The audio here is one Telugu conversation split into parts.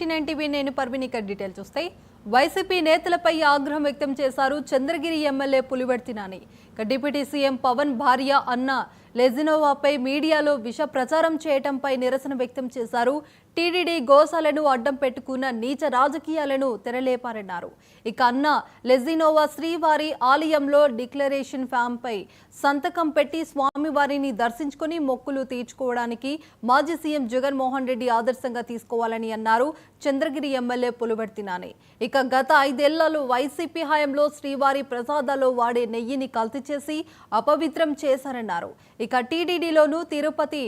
నైన్టీ నైన్ టీవీ నేను పర్వినిక డీటెయిల్ చూస్తే వైసీపీ నేతలపై ఆగ్రహం వ్యక్తం చేశారు చంద్రగిరి ఎమ్మెల్యే పులివర్తి నాని. ఇక డిప్యూటీ సీఎం పవన్ భార్య అన్న లెజినోవాపై మీడియాలో విష ప్రచారం చేయటంపై నిరసన వ్యక్తం చేశారు. టీడీడీ గోశాలను అడ్డం పెట్టుకున్న నీచ రాజకీయాలను తెరలేపారన్నారు. ఇక అన్న లెజినోవా శ్రీవారి ఆలయంలో డిక్లరేషన్ ఫామ్పై సంతకం పెట్టి స్వామివారిని దర్శించుకొని మొక్కులు తీర్చుకోవడానికి మాజీ సీఎం జగన్మోహన్ రెడ్డి ఆదర్శంగా తీసుకోవాలని అన్నారు చంద్రగిరి ఎమ్మెల్యే పులివర్తి నాని. ఇక గత ఐదేళ్ళలో వైసీపీ హయాంలో శ్రీవారి ప్రసాదాల్లో వాడే నెయ్యిని కల్తీ చేసి అపవిత్రం చేశారన్నారు. ఇక టీడీడీలోనూ తిరుపతి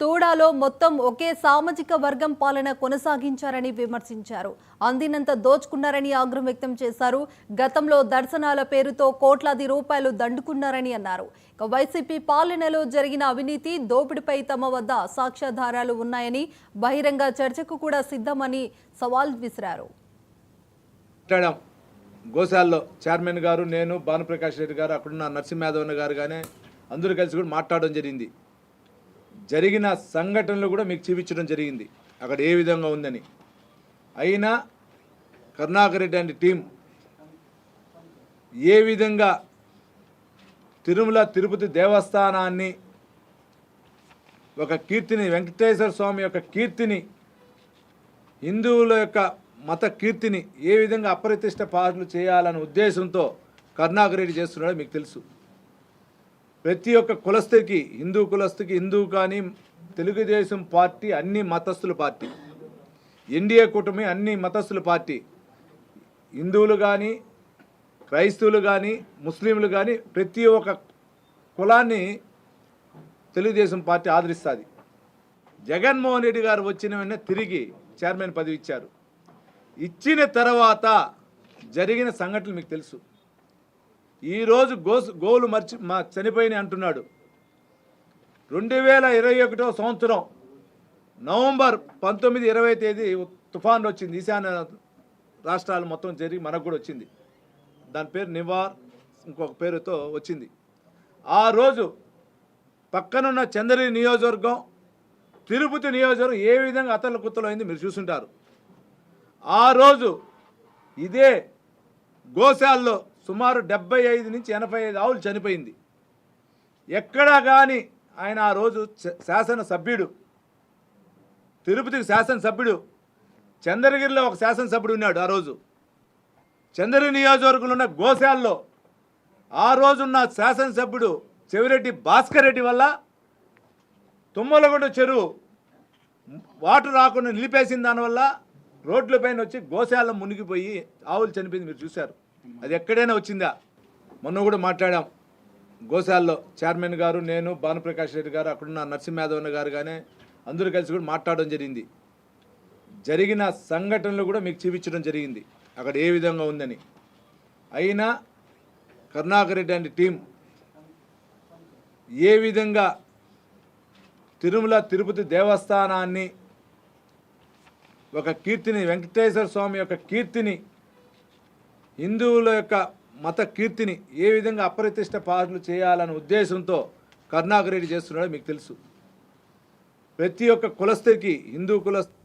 తూడాలో మొత్తం ఒకే సామాజిక వర్గం పాలన కొనసాగించారని విమర్శించారు. అందినంత దోచుకున్నారని ఆగ్రహం వ్యక్తం చేశారు. గతంలో దర్శనాల పేరుతో కోట్లాది రూపాయలు దండుకున్నారని అన్నారు. ఇక వైసీపీ పాలనలో జరిగిన అవినీతి దోపిడిపై తమ వద్ద సాక్ష్యాధారాలు ఉన్నాయని బహిరంగ చర్చకు కూడా సిద్ధమని సవాల్ విసిరారు. పెట్టడం గోశాల్లో చైర్మన్ గారు నేను భానుప్రకాష్ రెడ్డి గారు అక్కడున్న నరసింహాదవన్ గారు కానీ అందరూ కలిసి కూడా మాట్లాడడం జరిగింది. జరిగిన సంఘటనలు కూడా మీకు చూపించడం జరిగింది. అక్కడ ఏ విధంగా ఉందని. అయినా కరుణాకర్ రెడ్డి అండ్ టీం ఏ విధంగా తిరుమల తిరుపతి దేవస్థానాన్ని ఒక కీర్తిని వెంకటేశ్వర స్వామి యొక్క కీర్తిని హిందువుల యొక్క మత కీర్తిని ఏ విధంగా అప్రతిష్ట పాటలు చేయాలనే ఉద్దేశంతో కరుణాకర్ రెడ్డి చేస్తున్నాడో మీకు తెలుసు. ప్రతి ఒక్క కులస్తుకి హిందూ కులస్తుకి హిందూ కానీ తెలుగుదేశం పార్టీ అన్ని మతస్థుల పార్టీ. ఎన్డీఏ కూటమి అన్ని మతస్థుల పార్టీ. హిందువులు కానీ క్రైస్తవులు కానీ ముస్లింలు కానీ ప్రతి ఒక్క కులాన్ని తెలుగుదేశం పార్టీ ఆదరిస్తుంది. జగన్మోహన్ రెడ్డి గారు వచ్చిన వెంటనే తిరిగి చైర్మన్ పదవి ఇచ్చారు. ఇచ్చిన తర్వాత జరిగిన సంఘటనలు మీకు తెలుసు. ఈరోజు గోస్ గోవులు మర్చి మా చనిపోయినాయి అంటున్నాడు. రెండు వేల ఇరవై ఒకటో సంవత్సరం నవంబర్ పంతొమ్మిది ఇరవై తేదీ తుఫాన్ వచ్చింది. ఈశాన్య రాష్ట్రాలు మొత్తం జరిగి మనకు కూడా వచ్చింది. దాని పేరు నివార్ ఇంకొక పేరుతో వచ్చింది. ఆ రోజు పక్కనున్న చంద్రగిరి నియోజకవర్గం తిరుపతి నియోజకవర్గం ఏ విధంగా అతల కుత్తలు అయింది మీరు చూసుంటారు. ఆ రోజు ఇదే గోశాల్లో సుమారు డెబ్బై ఐదు నుంచి ఎనభై ఐదు ఆవులు చనిపోయింది. ఎక్కడా కానీ ఆయన ఆ రోజు శ- శాసనసభ్యుడు తిరుపతికి శాసనసభ్యుడు చంద్రగిరిలో ఒక శాసనసభ్యుడు ఉన్నాడు ఆ రోజు. చంద్రగిరి నియోజకవర్గంలో ఉన్న గోశాల్లో ఆ రోజున్న శాసనసభ్యుడు చెవిరెడ్డి భాస్కర్ రెడ్డి వల్ల తుమ్మలగొండ చెరువు వాటర్ రాకుండా నిలిపేసిన దానివల్ల రోడ్లపైన వచ్చి గోశాల మునిగిపోయి ఆవులు చనిపోయింది మీరు చూశారు. అది ఎక్కడైనా వచ్చిందా? మొన్న కూడా మాట్లాడాం. గోశాలలో చైర్మన్ గారు నేను భానుప్రకాష్ రెడ్డి గారు అక్కడున్న నరసింహాదవన్ గారు కానీ అందరూ కలిసి కూడా మాట్లాడడం జరిగింది. జరిగిన సంఘటనలు కూడా మీకు చూపించడం జరిగింది. అక్కడ ఏ విధంగా ఉందని. అయినా కరుణాకర్ రెడ్డి అండ్ టీం ఏ విధంగా తిరుమల తిరుపతి దేవస్థానాన్ని ఒక కీర్తిని వెంకటేశ్వర స్వామి యొక్క కీర్తిని హిందువుల యొక్క మత కీర్తిని ఏ విధంగా అప్రతిష్ట పాటలు చేయాలనే ఉద్దేశంతో కరుణాకర్ రెడ్డి చేస్తున్నాడో మీకు తెలుసు. ప్రతి ఒక్క కులస్తుకి హిందూ కులస్తు